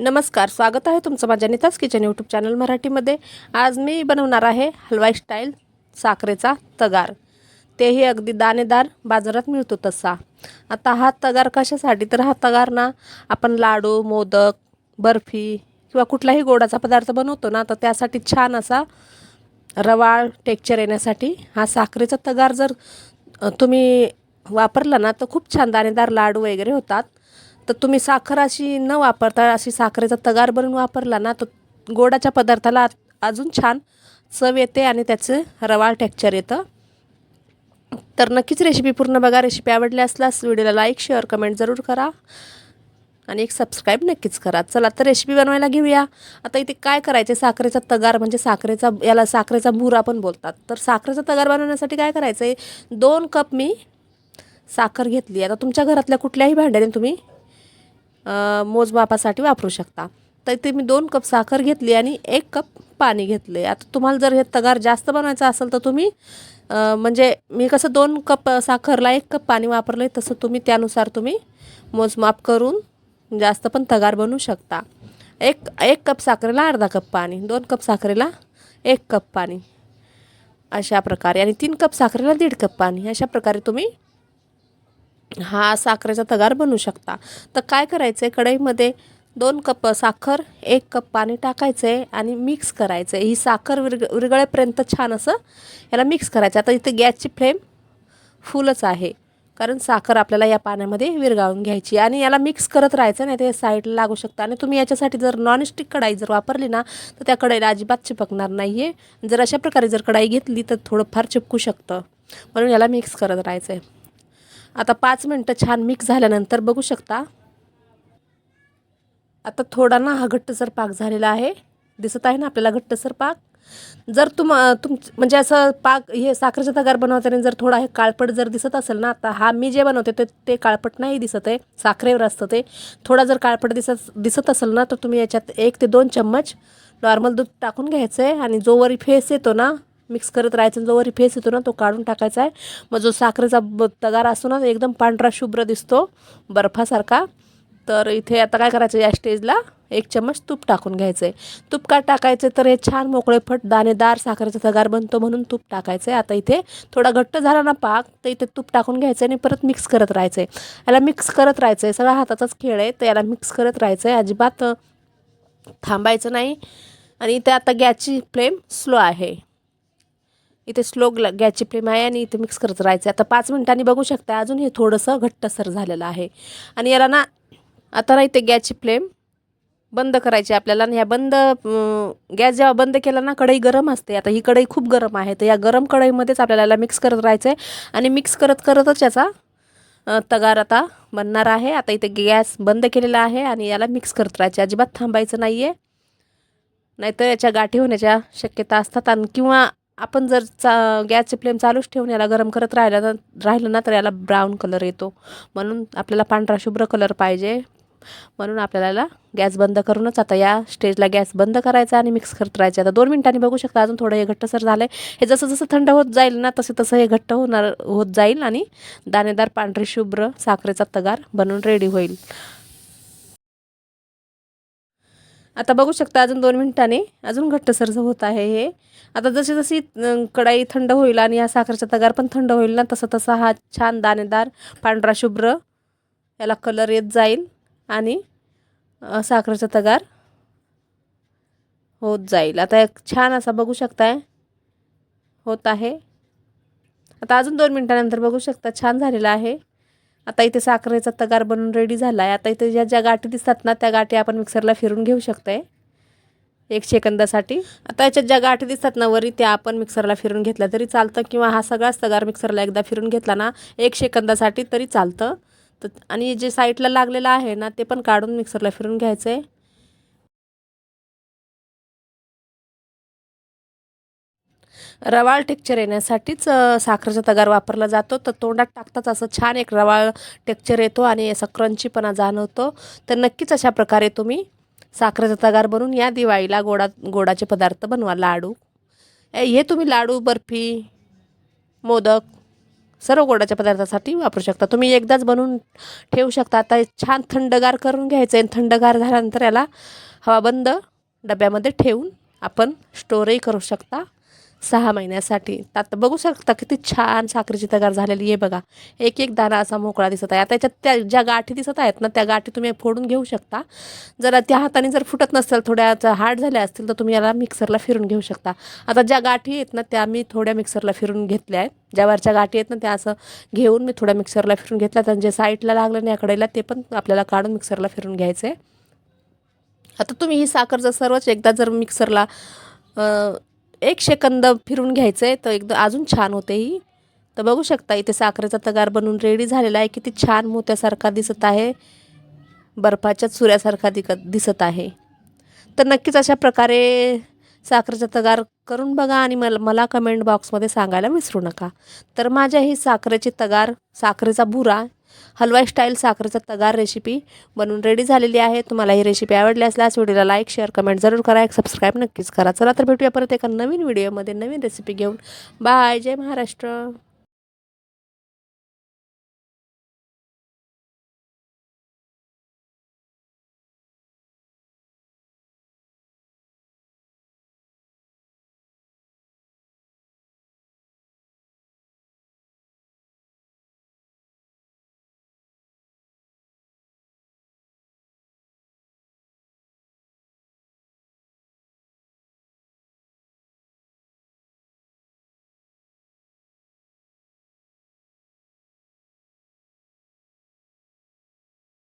नमस्कार स्वागत आहे तुमचं माझ्या नितास किचन यूट्यूब चॅनल मराठीमध्ये. आज मी बनवणार आहे हलवाई स्टाईल साखरेचा तगार. तेही अगदी दाणेदार बाजारात मिळतो तसा. आता हा तगार कशासाठी? तर हा तगार ना आपण लाडू मोदक बर्फी किंवा कुठलाही गोडाचा पदार्थ बनवतो ना तर त्यासाठी छान असा रवाळ टेक्चर येण्यासाठी हा साखरेचा तगार जर तुम्ही वापरला ना तर खूप छान दाणेदार लाडू वगैरे होतात. तर तुम्ही साखर अशी न वापरता अशी साखरेचा तगार बनवून वापरला ना तर गोडाच्या पदार्थाला अजून छान चव येते आणि त्याचं रवाळ टेक्चर येतं. तर नक्कीच रेसिपी पूर्ण बघा. रेसिपी आवडली असल्यास व्हिडिओला लाईक शेअर कमेंट जरूर करा. आणि एक सबस्क्राईब नक्कीच करा. चला तर रेसिपी बनवायला घेऊया. आता इथे काय करायचे? साखरेचा तगार म्हणजे साखरेचा याला साखरेचा भुरा पण बोलतात. तर साखरेचा तगार बनवण्यासाठी काय करायचं आहे दोन कप मी साखर घेतली. आता तुमच्या घरातल्या कुठल्याही भांड्याने तुम्ही मोजमापासाठी वापरू शकता. तर इथे मी दोन कप साखर घेतली आणि एक कप पाणी घेतले आता तुम्हाला जर हे तगार जास्त बनवायचं असेल तर तुम्ही म्हणजे मी कसं दोन कप साखरला एक कप पाणी वापरलं आहे तसं तुम्ही त्यानुसार तुम्ही मोजमाप करून जास्त पण तगार बनवू शकता. एक एक कप साखरेला अर्धा कप पाणी दोन कप साखरेला एक कप पाणी. अशा प्रकारे. आणि तीन कप साखरेला दीड कप पाणी. अशा प्रकारे तुम्ही हा साखरेचा तगार बनवू शकता. तर काय करायचं आहे कढईमध्ये दोन कप साखर एक कप पाणी टाकायचं आहे आणि मिक्स करायचं आहे ही साखर विरग विरगळेपर्यंत छान असं याला मिक्स करायचं. आता इथे गॅसची फ्लेम फुलच आहे. कारण साखर आपल्याला या पाण्यामध्ये विरगाळून घ्यायची आणि याला मिक्स करत राहायचं नाही ते साईडला लागू शकतं. आणि तुम्ही याच्यासाठी जर नॉनस्टिक कढाई जर वापरली ना तर त्या कढईला अजिबात चिपकणार नाही आहे जर अशा प्रकारे जर कढाई घेतली तर थोडंफार चिपकू शकतं. म्हणून याला मिक्स करत राहायचं आहे आता पाच मिनटं छान मिक्स झाल्यानंतर बघू शकता. आता थोडा ना हा घट्टसर पाक झालेला आहे. दिसत आहे ना आपल्याला घट्टसर पाक? जर तुम तुम म्हणजे असं पाक हे साखरेचा तगार बनवताना जर थोडा हे काळपट जर दिसत असेल ना आता हा मी जे बनवते ते ते काळपट नाही दिसत आहे. साखरेवर असतं ते. थोडा जर काळपट दिसत दिसत असेल ना तर तुम्ही याच्यात एक ते दोन चम्मच नॉर्मल दूध टाकून घ्यायचं आहे आणि जो वरी फेस येतो ना मिक्स करत राहायचं. जो वरी फेस येतो ना तो काढून टाकायचा आहे. मग जो साखरेचा ब तगार असतो ना एकदम पांढरा शुभ्र दिसतो बर्फासारखा. तर इथे आता काय करायचं या स्टेजला एक चम्मच तूप टाकून घ्यायचं आहे तूप का टाकायचं? तर हे छान मोकळे फट दाणेदार साखरेचा तगार बनतो म्हणून तूप टाकायचं आहे आता इथे थोडा घट्ट झाला ना पाक तर इथे तूप टाकून घ्यायचं आहे आणि परत मिक्स करत राहायचं आहे याला मिक्स करत राहायचं आहे सगळा हाताचाच खेळ आहे तर याला मिक्स करत राहायचं आहे अजिबात थांबायचं नाही. आणि इथे आता गॅसची फ्लेम स्लो आहे. इथे स्लो गॅसची फ्लेम आहे आणि इथे मिक्स करत राहायचं आता पाच मिनिटांनी बघू शकता अजून हे थोडंसं घट्टसर झालेलं आहे. आणि याला ना आता ना इथे गॅसची फ्लेम बंद करायची आपल्याला. आणि ह्या बंद गॅस जेव्हा बंद केला ना कढई गरम असते. आता ही कढई खूप गरम आहे. तर या गरम कढईमध्येच आपल्याला याला मिक्स करत राहायचं आहे आणि मिक्स करत करतच याचा तगार आता बनणार आहे. आता इथे गॅस बंद केलेला आहे आणि याला मिक्स करत राहायचे अजिबात थांबायचं नाही आहे नाहीतर याच्या गाठी होण्याच्या शक्यता असतात. आणि किंवा आपण जर चा गॅसची फ्लेम चालूच ठेवून याला गरम करत राहिलं ना राहिलं ना तर याला ब्राऊन कलर येतो. म्हणून आपल्याला पांढरा शुभ्र कलर पाहिजे. म्हणून आपल्याला गॅस बंद करूनच आता या स्टेजला गॅस बंद करायचा आणि मिक्स करत राहायचं. आता दोन मिनिटांनी बघू शकता अजून थोडं हे घट्टसर झालं आहे हे जसं जसं थंड होत जाईल ना तसं तसं हे घट्ट होणार होत जाईल आणि दाणेदार पांढरे शुभ्र साखरेचा तगार बनून रेडी होईल. आता बघू शकता अजून दोन मिनिटाने अजून घट्टसर होत आहे हे. आता जशी जशी कढाई थंड होईल आणि या साखरेचा तगार पण थंड होईल ना तसं तसा हा छान दाणेदार पांढरा शुभ्र याला कलर येत जाईल आणि साखरेचा तगार होत जाईल. आता एक छान असा बघू शकताय होत आहे. आता अजून दोन मिनटानंतर बघू शकता छान झालेला आहे. आता इथे साखरेचा तगार बनून रेडी झाला आहे आता इथे ज्या ज्या गाठी दिसतात ना त्या गाठी आपण मिक्सरला फिरून घेऊ शकतोय. एक सेकंदासाठी. आता याच्यात ज्या गाठी दिसतात ना वरी त्या आपण मिक्सरला फिरून घेतल्या तरी चालतं. किंवा हा सगळाच तगार मिक्सरला एकदा फिरून घेतला ना एक सेकंदासाठी तरी चालतं. तर आणि जे साईडला लागलेलं आहे ना ते पण काढून मिक्सरला फिरून घ्यायचं आहे रवाळ टेक्चर येण्यासाठीच साखरेचा तगार वापरला जातो. तर तोंडात टाकताच असं छान एक रवाळ टेक्चर येतो आणि असा क्रंचीपणा जाणवतो. तर नक्कीच अशा प्रकारे तुम्ही साखरेचा तगार बनवून या दिवाळीला गोडा गोडाचे पदार्थ बनवा. लाडू. ए, हे तुम्ही लाडू बर्फी मोदक सर्व गोडाच्या पदार्थासाठी वापरू शकता. तुम्ही एकदाच बनवून ठेवू शकता. आता हे छान थंडगार करून घ्यायचं आहे. थंडगार झाल्यानंतर याला हवाबंद डब्यामध्ये ठेवून आपण स्टोरही करू शकता. सहा महिन्यासाठी. आता बघू शकता किती छान साखरेची तयार झालेली आहे बघा. एक एक दाणा असा मोकळा दिसत आहे. आता याच्यात त्या ज्या गाठी दिसत आहेत ना त्या गाठी तुम्ही फोडून घेऊ शकता. जर त्या हाताने जर फुटत नसेल थोड्या हार्ड झाल्या असतील तर तुम्ही याला मिक्सरला फिरून घेऊ शकता. आता ज्या गाठी आहेत ना त्या मी थोड्या मिक्सरला फिरून घेतल्या आहेत. ज्या वरच्या गाठी आहेत ना त्या असं घेऊन मी थोड्या मिक्सरला फिरून घेतल्या आणि जे साईडला लागलं नाही कडेला ते पण आपल्याला काढून मिक्सरला फिरून घ्यायचं. आहे आता तुम्ही ही साखर जर सर्वच एकदा जर मिक्सरला एक सेकंद फिरून घ्यायचं आहे तर एकदम अजून छान होते ही. तर बघू शकता इथे साखरेचा तगार बनून रेडी झालेला आहे. किती छान मोत्यासारखा दिसत आहे. बर्फाच्या चुऱ्यासारखा दिक दिसत आहे. तर नक्कीच अशा प्रकारे साखरेचा तगार करून बघा आणि मला मला कमेंट बॉक्समध्ये सांगायला विसरू नका. तर माझ्या ही साखरेची तगार साखरेचा बुरा हलवाई स्टाईल साखरेचा तगार रेसिपी बनवून रेडी झालेली आहे. तुम्हाला ही रेसिपी आवडली असल्यास व्हिडिओला लाईक शेअर कमेंट जरूर करा. एक सबस्क्राईब नक्कीच करा. चला तर भेटूया परत एका नवीन व्हिडिओमध्ये नवीन रेसिपी घेऊन. बाय जय महाराष्ट्र.